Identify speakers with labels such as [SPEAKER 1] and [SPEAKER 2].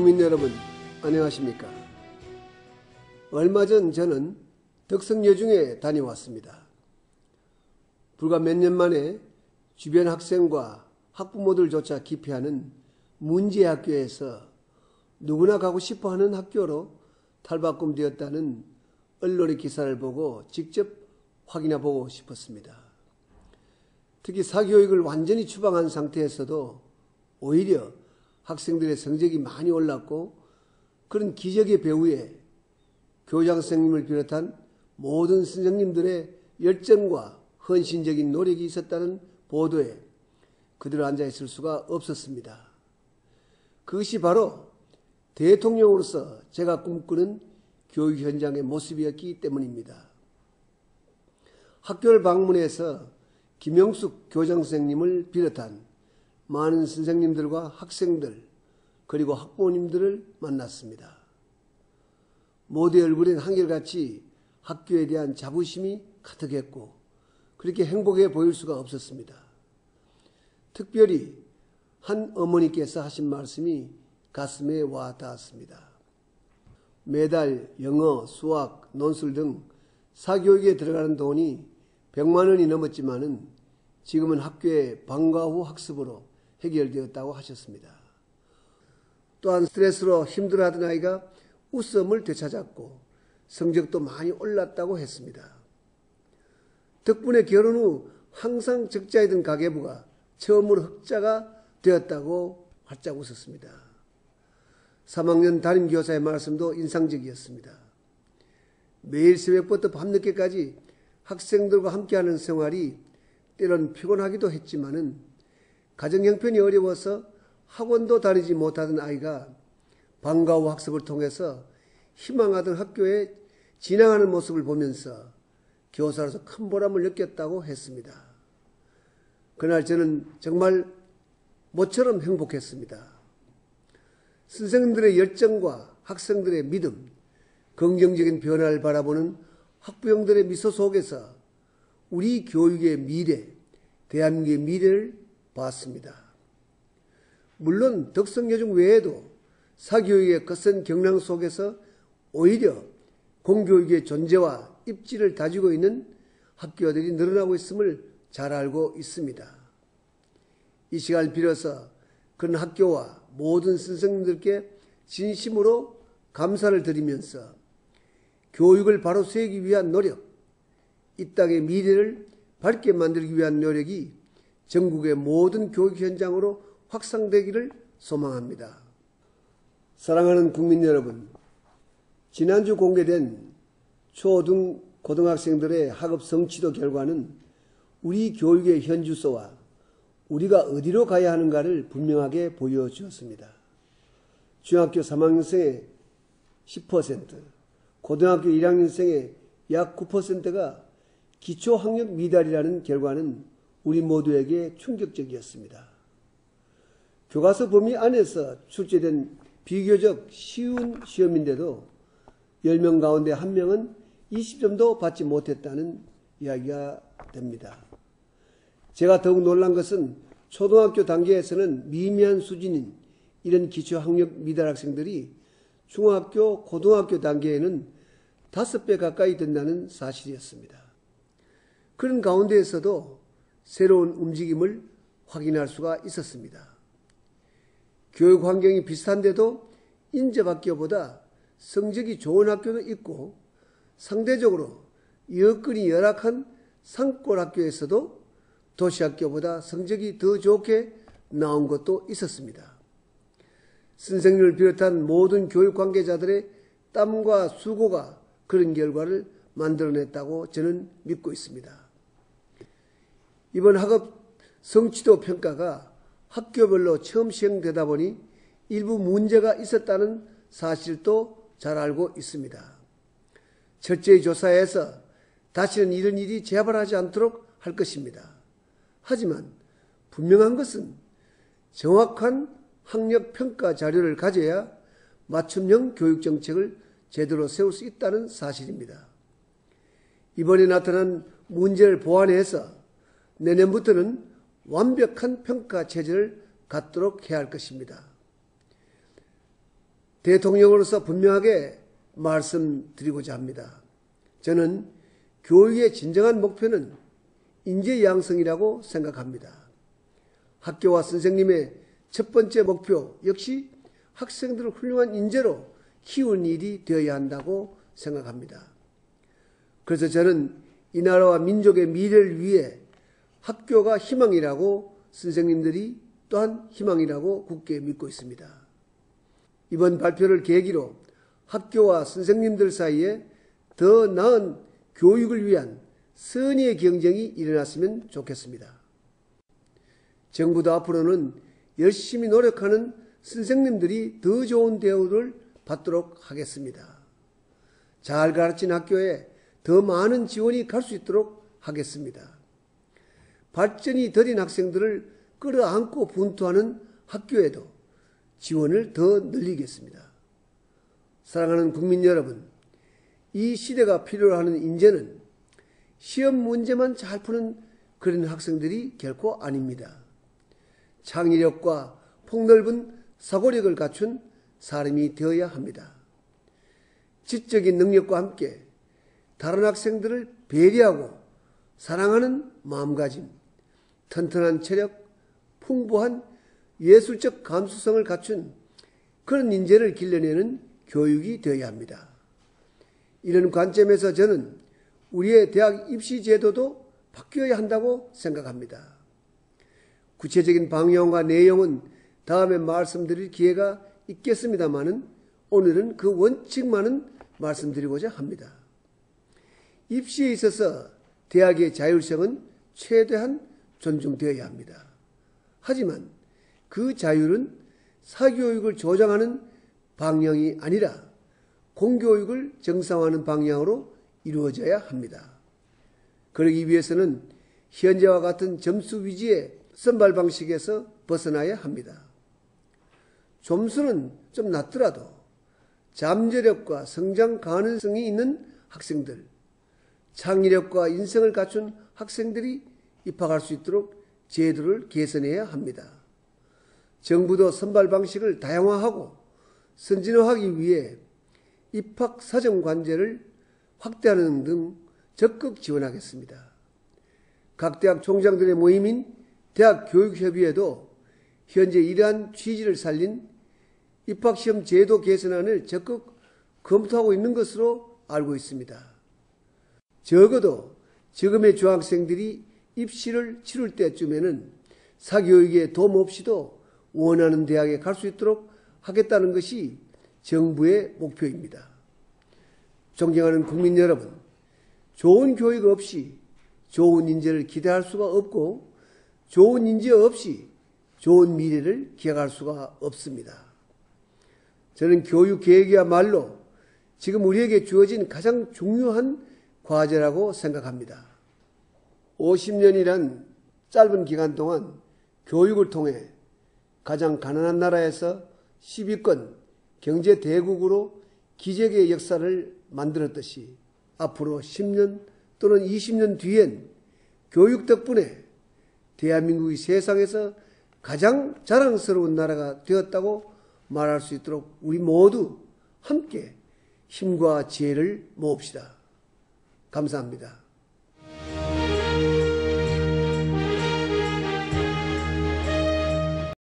[SPEAKER 1] 국민 여러분, 안녕하십니까? 얼마 전 저는 덕성여중에 다녀왔습니다. 불과 몇 년 만에 주변 학생과 학부모들조차 기피하는 문제학교에서 누구나 가고 싶어 하는 학교로 탈바꿈되었다는 언론의 기사를 보고 직접 확인해 보고 싶었습니다. 특히 사교육을 완전히 추방한 상태에서도 오히려 학생들의 성적이 많이 올랐고 그런 기적의 배후에 교장 선생님을 비롯한 모든 선생님들의 열정과 헌신적인 노력이 있었다는 보도에 그대로 앉아 있을 수가 없었습니다. 그것이 바로 대통령으로서 제가 꿈꾸는 교육 현장의 모습이었기 때문입니다. 학교를 방문해서 김영숙 교장 선생님을 비롯한 많은 선생님들과 학생들 그리고 학부모님들을 만났습니다. 모두의 얼굴엔 한결같이 학교에 대한 자부심이 가득했고 그렇게 행복해 보일 수가 없었습니다. 특별히 한 어머니께서 하신 말씀이 가슴에 와 닿았습니다. 매달 영어, 수학, 논술 등 사교육에 들어가는 돈이 100만 원이 넘었지만은 지금은 학교의 방과 후 학습으로 해결되었다고 하셨습니다. 또한 스트레스로 힘들어하던 아이가 웃음을 되찾았고 성적도 많이 올랐다고 했습니다. 덕분에 결혼 후 항상 적자이던 가계부가 처음으로 흑자가 되었다고 활짝 웃었습니다. 3학년 담임교사의 말씀도 인상적이었습니다. 매일 새벽부터 밤늦게까지 학생들과 함께하는 생활이 때론 피곤하기도 했지만은 가정 형편이 어려워서 학원도 다니지 못하던 아이가 방과 후 학습을 통해서 희망하던 학교에 진행하는 모습을 보면서 교사로서 큰 보람을 느꼈다고 했습니다. 그날 저는 정말 모처럼 행복했습니다. 선생님들의 열정과 학생들의 믿음, 긍정적인 변화를 바라보는 학부형들의 미소 속에서 우리 교육의 미래, 대한민국의 미래를 봤습니다. 물론 덕성여중 외에도 사교육의 거센 경랑 속에서 오히려 공교육의 존재와 입지를 다지고 있는 학교들이 늘어나고 있음을 잘 알고 있습니다. 이 시간을 빌어서 그런 학교와 모든 선생님들께 진심으로 감사를 드리면서 교육을 바로 세우기 위한 노력, 이 땅의 미래를 밝게 만들기 위한 노력이 전국의 모든 교육 현장으로 확산되기를 소망합니다. 사랑하는 국민 여러분, 지난주 공개된 초등 고등학생들의 학업 성취도 결과는 우리 교육의 현주소와 우리가 어디로 가야 하는가를 분명하게 보여주었습니다. 중학교 3학년생의 10%, 고등학교 1학년생의 약 9%가 기초학력 미달이라는 결과는 우리 모두에게 충격적이었습니다. 교과서 범위 안에서 출제된 비교적 쉬운 시험인데도 10명 가운데 1명은 20점도 받지 못했다는 이야기가 됩니다. 제가 더욱 놀란 것은 초등학교 단계에서는 미미한 수준인 이런 기초학력 미달 학생들이 중학교, 고등학교 단계에는 5배 가까이 된다는 사실이었습니다. 그런 가운데에서도 새로운 움직임을 확인할 수가 있었습니다. 교육 환경이 비슷한데도 인접학교보다 성적이 좋은 학교도 있고 상대적으로 여건이 열악한 산골 학교에서도 도시학교보다 성적이 더 좋게 나온 것도 있었습니다. 선생님을 비롯한 모든 교육 관계자들의 땀과 수고가 그런 결과를 만들어냈다고 저는 믿고 있습니다. 이번 학업 성취도 평가가 학교별로 처음 시행되다 보니 일부 문제가 있었다는 사실도 잘 알고 있습니다. 철저히 조사해서 다시는 이런 일이 재발하지 않도록 할 것입니다. 하지만 분명한 것은 정확한 학력 평가 자료를 가져야 맞춤형 교육 정책을 제대로 세울 수 있다는 사실입니다. 이번에 나타난 문제를 보완해서 내년부터는 완벽한 평가 체제를 갖도록 해야 할 것입니다. 대통령으로서 분명하게 말씀드리고자 합니다. 저는 교육의 진정한 목표는 인재 양성이라고 생각합니다. 학교와 선생님의 첫 번째 목표 역시 학생들을 훌륭한 인재로 키우는 일이 되어야 한다고 생각합니다. 그래서 저는 이 나라와 민족의 미래를 위해 학교가 희망이라고 선생님들이 또한 희망이라고 굳게 믿고 있습니다. 이번 발표를 계기로 학교와 선생님들 사이에 더 나은 교육을 위한 선의의 경쟁이 일어났으면 좋겠습니다. 정부도 앞으로는 열심히 노력하는 선생님들이 더 좋은 대우를 받도록 하겠습니다. 잘 가르친 학교에 더 많은 지원이 갈 수 있도록 하겠습니다. 발전이 더딘 학생들을 끌어안고 분투하는 학교에도 지원을 더 늘리겠습니다. 사랑하는 국민 여러분, 이 시대가 필요로 하는 인재는 시험 문제만 잘 푸는 그런 학생들이 결코 아닙니다. 창의력과 폭넓은 사고력을 갖춘 사람이 되어야 합니다. 지적인 능력과 함께 다른 학생들을 배려하고 사랑하는 마음가짐, 튼튼한 체력, 풍부한 예술적 감수성을 갖춘 그런 인재를 길러내는 교육이 되어야 합니다. 이런 관점에서 저는 우리의 대학 입시 제도도 바뀌어야 한다고 생각합니다. 구체적인 방향과 내용은 다음에 말씀드릴 기회가 있겠습니다만은 오늘은 그 원칙만은 말씀드리고자 합니다. 입시에 있어서 대학의 자율성은 최대한 존중되어야 합니다. 하지만 그 자율은 사교육을 조장하는 방향이 아니라 공교육을 정상화하는 방향으로 이루어져야 합니다. 그러기 위해서는 현재와 같은 점수 위주의 선발 방식에서 벗어나야 합니다. 점수는 좀 낮더라도 잠재력과 성장 가능성이 있는 학생들, 창의력과 인성을 갖춘 학생들이 입학할 수 있도록 제도를 개선해야 합니다. 정부도 선발 방식을 다양화하고 선진화하기 위해 입학 사정 관제를 확대하는 등 적극 지원하겠습니다. 각 대학 총장들의 모임인 대학교육협의회도 현재 이러한 취지를 살린 입학시험 제도 개선안을 적극 검토하고 있는 것으로 알고 있습니다. 적어도 지금의 중학생들이 입시를 치를 때쯤에는 사교육에 도움 없이도 원하는 대학에 갈 수 있도록 하겠다는 것이 정부의 목표입니다. 존경하는 국민 여러분, 좋은 교육 없이 좋은 인재를 기대할 수가 없고 좋은 인재 없이 좋은 미래를 기약할 수가 없습니다. 저는 교육 계획이야말로 지금 우리에게 주어진 가장 중요한 과제라고 생각합니다. 50년이란 짧은 기간 동안 교육을 통해 가장 가난한 나라에서 10위권 경제 대국으로 기적의 역사를 만들었듯이 앞으로 10년 또는 20년 뒤엔 교육 덕분에 대한민국이 세상에서 가장 자랑스러운 나라가 되었다고 말할 수 있도록 우리 모두 함께 힘과 지혜를 모읍시다. 감사합니다.